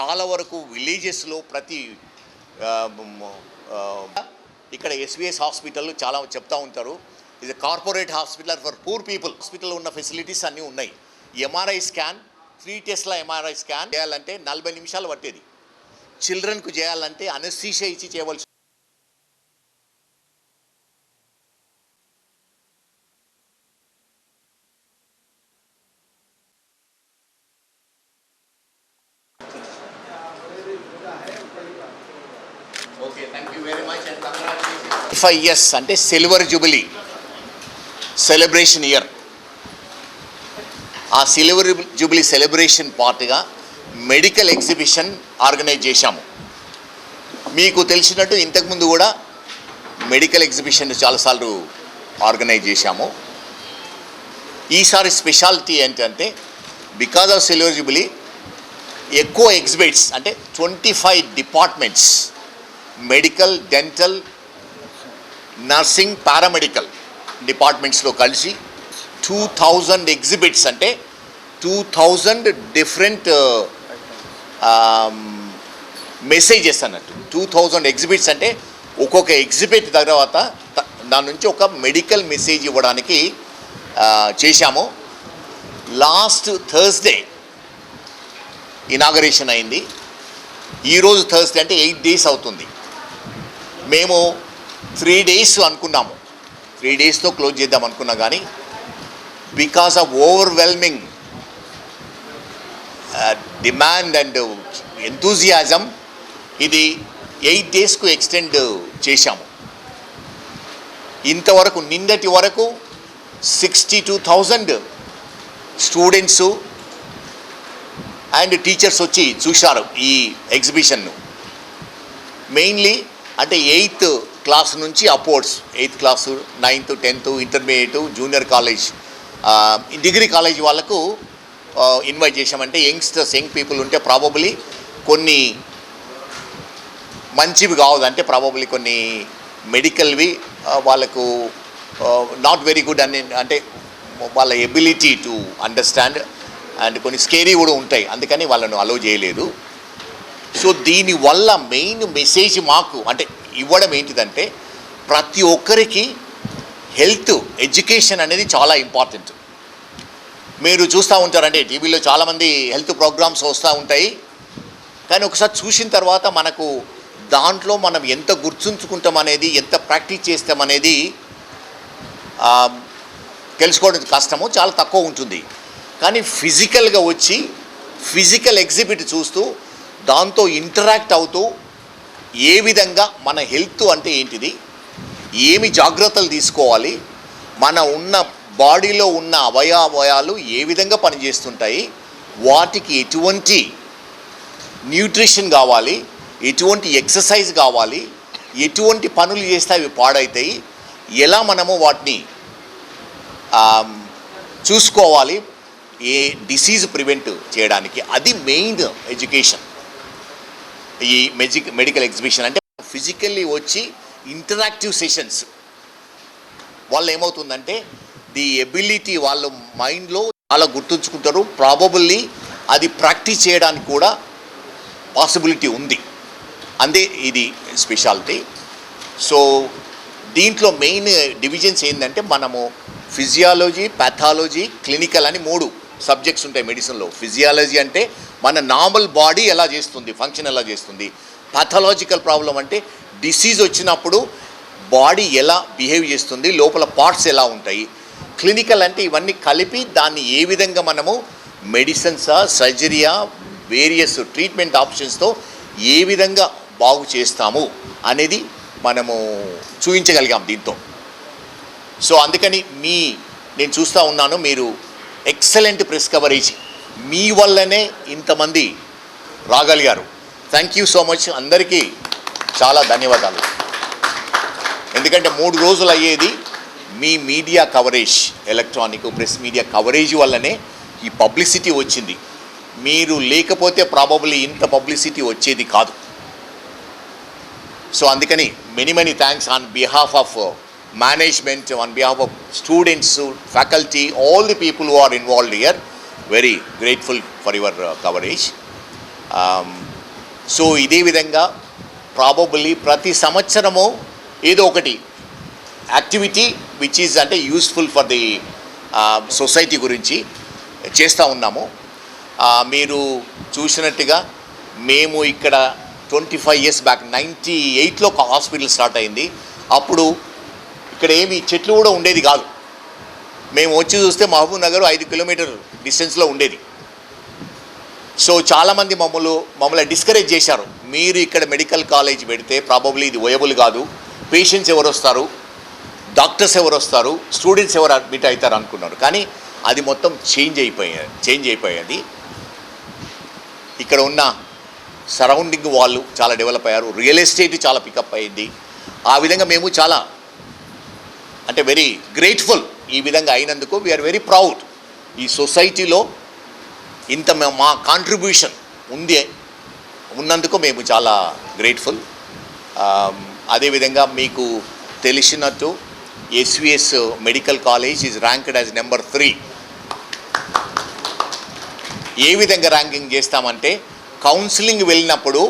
చాలా వరకు విలేజెస్లో ప్రతి ఇక్కడ ఎస్విఎస్ హాస్పిటల్ చాలా చెప్తా ఉంటారు. ఇది corporate hospital for poor people. Hospital ఉన్న ఫెసిలిటీస్ అన్నీ ఉన్నాయి. ఎంఆర్ఐ స్కాన్ త్రీ టెస్ట్ల ఎంఆర్ఐ స్కాన్ చేయాలంటే నలభై నిమిషాలు పట్టేది. చిల్డ్రన్కు చేయాలంటే అనస్థీషియా ఇచ్చి చేయవలసి okay thank you very much and five years అంటే సిల్వర్ జూబిలీ సెలబ్రేషన్ ఇయర్ ఆ సిల్వర్ జూబిలీ సెలబ్రేషన్ పార్ట్గా మెడికల్ ఎగ్జిబిషన్ ఆర్గనైజ్ చేశాము. మీకు తెలిసినట్టు ఇంతకుముందు కూడా మెడికల్ ఎగ్జిబిషన్ చాలాసార్లు ఆర్గనైజ్ చేశాము. ఈసారి స్పెషాలిటీ ఏంటంటే బికాజ్ ఆఫ్ సిల్వర్ జూబిలీ ఎక్కువ ఎగ్జిబిట్స్ అంటే twenty five departments medical dental nursing paramedical డిపార్ట్మెంట్స్లో కలిసి టూ థౌజండ్ ఎగ్జిబిట్స్ అంటే టూ థౌజండ్ డిఫరెంట్ మెసేజెస్ అన్నట్టు. టూ థౌజండ్ ఎగ్జిబిట్స్ అంటే ఒక్కొక్క ఎగ్జిబిట్ తర్వాత దాని నుంచి ఒక మెడికల్ మెసేజ్ ఇవ్వడానికి uh, చేశాము. లాస్ట్ థర్స్డే ఇనాగరేషన్ అయింది. ఈరోజు థర్స్డే అంటే ఎయిట్ డేస్ అవుతుంది. మేము త్రీ డేస్ అనుకున్నాము. త్రీ డేస్తో క్లోజ్ చేద్దాం అనుకున్నా కానీ because of overwhelming demand and enthusiasm ఇది ఎయిట్ డేస్కు ఎక్స్టెండ్ చేశాము. ఇంతవరకు నిన్నటి వరకు sixty two thousand students and teachers వచ్చి చూశారు ఈ ఎగ్జిబిషన్ను మెయిన్లీ అంటే ఎయిత్ క్లాస్ నుంచి అపోర్ట్స్ eighth class ninth tenth intermediate junior college. Degree college వాళ్ళకు ఇన్వైట్ చేశామంటే యంగ్స్టర్స్ యంగ్ పీపుల్ ఉంటే ప్రాబబ్లీ కొన్ని మంచివి కావద్దు అంటే ప్రాబబ్లీ కొన్ని మెడికల్వి వాళ్ళకు నాట్ వెరీ గుడ్ అని అంటే వాళ్ళ ఎబిలిటీ టు అండర్స్టాండ్ అండ్ కొన్ని స్కేరీ కూడా ఉంటాయి. అందుకని వాళ్ళను అలో చేయలేదు. సో దీనివల్ల మెయిన్ మెసేజ్ మాకు అంటే ఇవ్వడం ఏంటిదంటే ప్రతి ఒక్కరికి హెల్త్ ఎడ్యుకేషన్ అనేది చాలా ఇంపార్టెంట్. మీరు చూస్తూ ఉంటారంటే టీవీలో చాలామంది హెల్త్ ప్రోగ్రామ్స్ వస్తూ ఉంటాయి. కానీ ఒకసారి చూసిన తర్వాత మనకు దాంట్లో మనం ఎంత గుర్తుంచుకుంటాం అనేది ఎంత ప్రాక్టీస్ చేస్తాం అనేది తెలుసుకోవడం కష్టము చాలా తక్కువ ఉంటుంది. కానీ ఫిజికల్గా వచ్చి ఫిజికల్ ఎగ్జిబిట్ చూస్తూ దాంతో ఇంటరాక్ట్ అవుతూ ఏ విధంగా మన హెల్త్ అంటే ఏంటిది? ఏమి జాగ్రత్తలు తీసుకోవాలి? మన ఉన్న బాడీలో ఉన్న అవయవయాలు ఏ విధంగా పనిచేస్తుంటాయి? వాటికి ఎటువంటి న్యూట్రిషన్ కావాలి? ఎటువంటి ఎక్సర్సైజ్ కావాలి? ఎటువంటి పనులు చేస్తే అవి పాడవుతాయి ఎలా మనము వాటిని చూసుకోవాలి? ఏ డిసీజ్ ప్రివెంట్ చేయడానికి? అది మెయిన్ ఎడ్యుకేషన్. ఈ మెజిక్ మెడికల్ ఎగ్జిబిషన్ అంటే ఫిజికల్లీ వచ్చి ఇంటరాక్టివ్ సెషన్స్ వాళ్ళు ఏమవుతుందంటే ది ఎబిలిటీ వాళ్ళ మైండ్లో చాలా గుర్తుంచుకుంటారు. ప్రాబబుల్లీ అది ప్రాక్టీస్ చేయడానికి కూడా పాసిబిలిటీ ఉంది. అందే ఇది స్పెషాలిటీ సో దీంట్లో మెయిన్ డివిజన్స్ ఏంటంటే మనము ఫిజియాలజీ ప్యాథాలజీ క్లినికల్ అని మూడు సబ్జెక్ట్స్ ఉంటాయి మెడిసిన్లో. ఫిజియాలజీ అంటే మన నార్మల్ బాడీ ఎలా చేస్తుంది ఫంక్షన్ ఎలా చేస్తుంది పాథలాజికల్ ప్రాబ్లం అంటే డిసీజ్ వచ్చినప్పుడు బాడీ ఎలా బిహేవ్ చేస్తుంది లోపల పార్ట్స్ ఎలా ఉంటాయి. క్లినికల్ అంటే ఇవన్నీ కలిపి దాన్ని ఏ విధంగా మనము మెడిసిన్సా సర్జరీయా వేరియస్ ట్రీట్మెంట్ ఆప్షన్స్తో ఏ విధంగా బాగు చేస్తాము అనేది మనము చూపించగలిగాం దీంతో. సో అందుకని మీ నేను చూస్తూ ఉన్నాను మీరు ఎక్సలెంట్ ప్రెస్ కవరేజ్ మీ వల్లనే ఇంతమంది రాగలిగారు. థ్యాంక్ యూ సో మచ్ అందరికీ చాలా ధన్యవాదాలు. ఎందుకంటే మూడు రోజులు అయ్యేది మీ media coverage electronic press media coverage వల్లనే ఈ పబ్లిసిటీ వచ్చింది. మీరు లేకపోతే ప్రాబబ్లీ ఇంత పబ్లిసిటీ వచ్చేది కాదు. సో అందుకని many many thanks on behalf of management on behalf of students faculty all the people who are involved here very grateful for your coverage so ఇదే విధంగా ప్రాబబుల్లీ ప్రతి సంవత్సరము ఏదో ఒకటి యాక్టివిటీ విచ్ ఈజ్ అంటే యూస్ఫుల్ ఫర్ ది సొసైటీ గురించి చేస్తూ ఉన్నాము. మీరు చూసినట్టుగా మేము ఇక్కడ twenty five years back ninety ఎయిట్లో ఒక హాస్పిటల్ స్టార్ట్ అయింది. అప్పుడు ఇక్కడ ఏమి చెట్లు కూడా ఉండేది కాదు. మేము వచ్చి చూస్తే మహబూబ్ నగర్ ఐదు కిలోమీటర్ డిస్టెన్స్లో ఉండేది. సో చాలామంది మమ్మల్ని మమ్మల్ని డిస్కరేజ్ చేశారు. మీరు ఇక్కడ మెడికల్ కాలేజ్ పెడితే ప్రాబబ్లీ ఇది వయబుల్ కాదు. పేషెంట్స్ ఎవరు వస్తారు? డాక్టర్స్ ఎవరు వస్తారు? స్టూడెంట్స్ ఎవరు అడ్మిట్ అవుతారు అనుకున్నారు. కానీ అది మొత్తం చేంజ్ అయిపోయింది చేంజ్ అయిపోయింది. ఇక్కడ ఉన్న సరౌండింగ్ వాళ్ళు చాలా డెవలప్ అయ్యారు. రియల్ ఎస్టేట్ చాలా పికప్ అయింది. ఆ విధంగా మేము చాలా అంటే వెరీ గ్రేట్ఫుల్ ఈ విధంగా అయినందుకు వీఆర్ వెరీ ప్రౌడ్ ఈ సొసైటీలో ఇంత మా కాంట్రిబ్యూషన్ ఉంది ఉన్నందుకు మేము చాలా గ్రేట్ఫుల్ అదేవిధంగా మీకు తెలిసినట్టు SVS medical college is ranked as number three ఏ విధంగా ర్యాంకింగ్ చేస్తామంటే కౌన్సిలింగ్ వెళ్ళినప్పుడు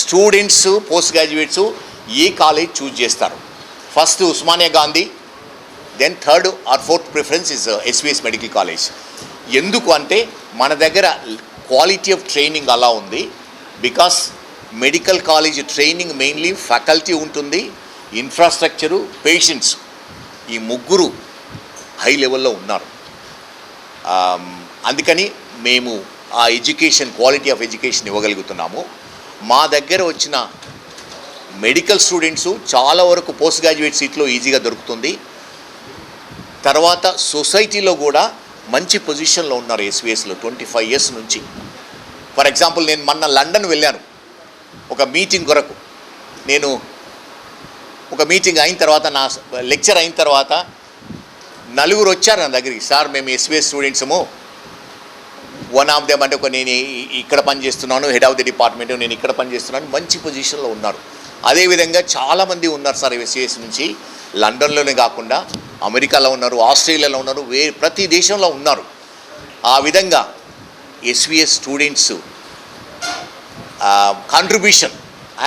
స్టూడెంట్స్ పోస్ట్ గ్రాడ్యుయేట్స్ ఏ కాలేజ్ చూజ్ చేస్తారు. First Osmania Gandhi then third or fourth preference is SVS medical college ఎందుకు అంటే మన దగ్గర క్వాలిటీ ఆఫ్ ట్రైనింగ్ అలా ఉంది. Because medical college training mainly faculty ఉంటుంది ఇన్ఫ్రాస్ట్రక్చరు పేషెంట్స్ ఈ ముగ్గురు హై లెవెల్లో ఉన్నారు. అందుకని మేము ఆ ఎడ్యుకేషన్ క్వాలిటీ ఆఫ్ ఎడ్యుకేషన్ ఇవ్వగలుగుతున్నాము. మా దగ్గర వచ్చిన మెడికల్ స్టూడెంట్స్ చాలా వరకు పోస్ట్ గ్రాడ్యుయేట్ సీట్లో ఈజీగా దొరుకుతుంది. తర్వాత సొసైటీలో కూడా మంచి పొజిషన్లో ఉన్నారు ఎస్విఎస్లో ట్వంటీ ఫైవ్ ఇయర్స్ నుంచి. ఫర్ ఎగ్జాంపుల్ నేను మొన్న లండన్ వెళ్ళాను. ఒక మీటింగ్ కొరకు. నేను ఒక మీటింగ్ అయిన తర్వాత నా లెక్చర్ అయిన తర్వాత నలుగురు వచ్చారు నా దగ్గరికి. సార్ మేము ఎస్విఎస్ స్టూడెంట్సము. వన్ ఆఫ్ దెమ్ అంటే ఒక నేను ఇక్కడ పనిచేస్తున్నాను. హెడ్ ఆఫ్ ది డిపార్ట్మెంట్ నేను ఇక్కడ పని చేస్తున్నాను మంచి పొజిషన్లో ఉన్నారు. అదేవిధంగా చాలామంది ఉన్నారు సార్ ఎస్విఎస్ నుంచి. లండన్లోనే కాకుండా అమెరికాలో ఉన్నారు ఆస్ట్రేలియాలో ఉన్నారు వే ప్రతి దేశంలో ఉన్నారు. ఆ విధంగా SVS students contribution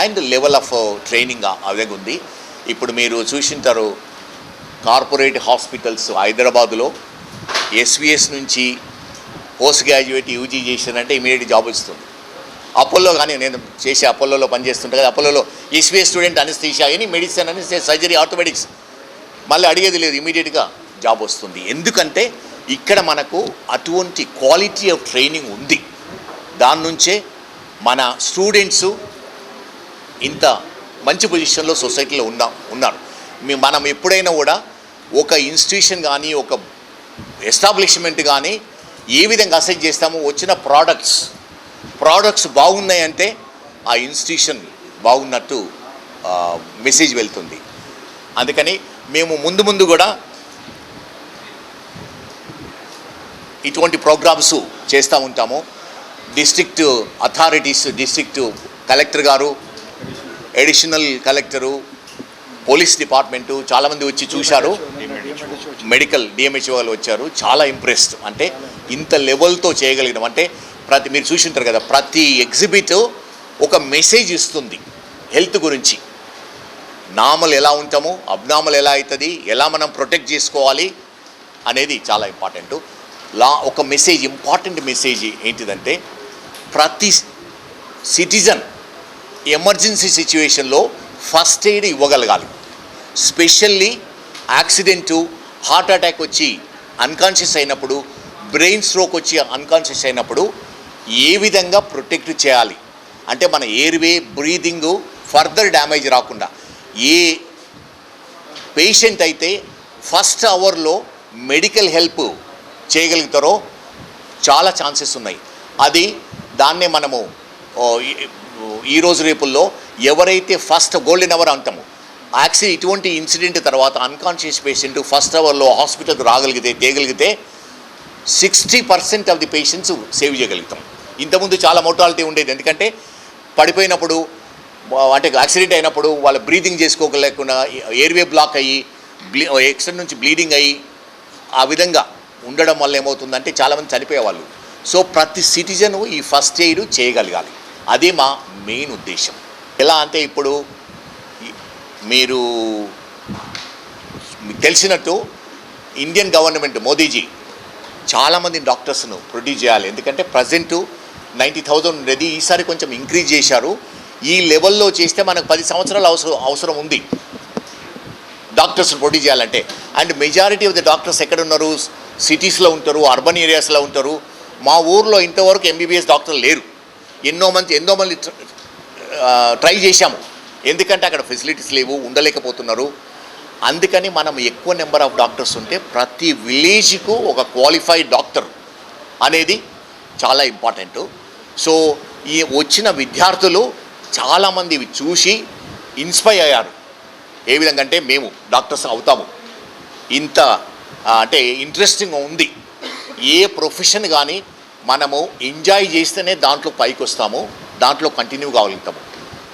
and level of training ఆ విధంగా ఉంది. ఇప్పుడు మీరు చూసింటారు కార్పొరేట్ హాస్పిటల్స్ హైదరాబాదులో ఎస్విఎస్ నుంచి పోస్ట్ గ్రాడ్యుయేట్ యూజీ చేశారంటే ఇమీడియట్ జాబ్ వస్తుంది. అపోలో కానీ నేను చేసే అపోలోలో పనిచేస్తుంటే కదా అపోలోలో ఎస్విఎస్ స్టూడెంట్ అనిస్తీషియా అని మెడిసిన్ అని సర్జరీ ఆర్థోపెడిక్స్ మళ్ళీ అడిగేది లేదు ఇమీడియట్గా జాబ్ వస్తుంది. ఎందుకంటే ఇక్కడ మనకు అటువంటి క్వాలిటీ ఆఫ్ ట్రైనింగ్ ఉంది. దాని నుంచే మన స్టూడెంట్స్ ఇంత మంచి పొజిషన్లో సొసైటీలో ఉన్నా ఉన్నారు. మనం ఎప్పుడైనా కూడా ఒక ఇన్స్టిట్యూషన్ కానీ ఒక ఎస్టాబ్లిష్మెంట్ కానీ ఏ విధంగా అసెస్ చేస్తామో వచ్చిన ప్రోడక్ట్స్ ప్రోడక్ట్స్ బాగున్నాయంటే ఆ ఇన్స్టిట్యూషన్ బాగున్నట్టు మెసేజ్ వెళ్తుంది. అందుకని మేము ముందు ముందు కూడా ఇటువంటి ప్రోగ్రామ్స్ చేస్తూ ఉంటాము. డిస్ట్రిక్ట్ అథారిటీస్ డిస్ట్రిక్ట్ కలెక్టర్ గారు అడిషనల్ కలెక్టరు పోలీస్ డిపార్ట్మెంటు చాలామంది వచ్చి చూశారు. మెడికల్ డిఎంహెచ్ఓ వాళ్ళు వచ్చారు. చాలా ఇంప్రెస్డ్ అంటే ఇంత లెవెల్తో చేయగలిగినాం. అంటే ప్రతి మీరు చూసి ఉంటారు కదా ప్రతి ఎగ్జిబిట్ ఒక మెసేజ్ ఇస్తుంది హెల్త్ గురించి. నామలు ఎలా ఉంటాము అబ్నామల్ ఎలా అవుతుంది ఎలా మనం ప్రొటెక్ట్ చేసుకోవాలి అనేది చాలా ఇంపార్టెంట్. లా ఒక మెసేజ్ ఇంపార్టెంట్ మెసేజ్ ఏంటిదంటే ప్రతి సిటిజన్ ఎమర్జెన్సీ సిచ్యువేషన్లో ఫస్ట్ ఎయిడ్ ఇవ్వగలగాలి. స్పెషల్లీ యాక్సిడెంటు హార్ట్ అటాక్ వచ్చి అన్కాన్షియస్ అయినప్పుడు బ్రెయిన్ స్ట్రోక్ వచ్చి అన్కాన్షియస్ అయినప్పుడు ఏ విధంగా ప్రొటెక్ట్ చేయాలి? అంటే మన ఎయిర్వే బ్రీదింగ్ ఫర్దర్ డ్యామేజ్ రాకుండా ఏ పేషెంట్ అయితే ఫస్ట్ అవర్లో మెడికల్ హెల్ప్ చేయగలుగుతారో చాలా ఛాన్సెస్ ఉన్నాయి. అది దాన్నే మనము ఈ- రోజు రేపుల్లో ఎవరైతే ఫస్ట్ గోల్డెన్ అవర్ అంటాము యాక్సిడెంట్ ఇటువంటి ఇన్సిడెంట్ తర్వాత అన్కాన్షియస్ పేషెంట్ ఫస్ట్ అవర్లో హాస్పిటల్కి రాగలిగితే తేగలిగితే sixty percent of the patients save చేయగలుగుతాం. ఇంతకుముందు చాలా మోటాలిటీ ఉండేది. ఎందుకంటే పడిపోయినప్పుడు అంటే యాక్సిడెంట్ అయినప్పుడు వాళ్ళ బ్రీతింగ్ చేసుకోలేకుండా ఎయిర్వే బ్లాక్ అయ్యి బ్లీ ఎక్స్టెంట్ నుంచి బ్లీడింగ్ అయ్యి ఆ విధంగా ఉండడం వల్ల ఏమవుతుందంటే చాలామంది చనిపోయేవాళ్ళు. సో ప్రతి సిటిజను ఈ ఫస్ట్ ఎయిడ్ చేయగలగాలి. అదే మా మెయిన్ ఉద్దేశం. ఎలా అంటే ఇప్పుడు మీరు తెలిసినట్టు ఇండియన్ గవర్నమెంట్ మోదీజీ చాలామంది డాక్టర్స్ను ప్రొడ్యూస్ చేయాలి. ఎందుకంటే ప్రజెంట్ నైంటీ థౌజండ్ ఉండేది ఈసారి కొంచెం ఇంక్రీజ్ చేశారు. ఈ లెవెల్లో చేస్తే మనకు పది సంవత్సరాలు అవసరం అవసరం ఉంది. డాక్టర్స్ని ప్రొడ్యూస్ చేయాలంటే. And majority of the doctors ఎక్కడ ఉన్నారు సిటీస్లో ఉంటారు అర్బన్ ఏరియాస్లో ఉంటారు. మా ఊర్లో ఇంతవరకు ఎంబీబీఎస్ డాక్టర్లు లేరు. ఎన్నో మంది ఎన్నో మంది ట్రై చేశాము. ఎందుకంటే అక్కడ ఫెసిలిటీస్ లేవు ఉండలేకపోతున్నారు. అందుకని మనం ఎక్కువ నెంబర్ ఆఫ్ డాక్టర్స్ ఉంటే ప్రతి విలేజ్కు ఒక క్వాలిఫైడ్ డాక్టర్ అనేది చాలా ఇంపార్టెంట్ సో ఈ వచ్చిన విద్యార్థులు చాలామంది చూసి ఇన్స్పైర్ అయ్యారు. ఏ విధంగా అంటే మేము డాక్టర్స్ అవుతాము. ఇంత అంటే ఇంట్రెస్టింగ్ ఉంది. ఏ ప్రొఫెషన్ కానీ మనము ఎంజాయ్ చేస్తేనే దాంట్లో పైకి వస్తాము. దాంట్లో కంటిన్యూ కాగలుగుతాము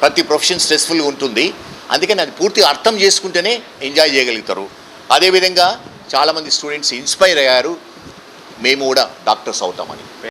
ప్రతి ప్రొఫెషన్ స్ట్రెస్ఫుల్గా ఉంటుంది. అందుకని అది పూర్తిగా అర్థం చేసుకుంటేనే ఎంజాయ్ చేయగలుగుతారు. అదేవిధంగా చాలామంది స్టూడెంట్స్ ఇన్స్పైర్ అయ్యారు. మేము కూడా డాక్టర్స్ అవుతామని.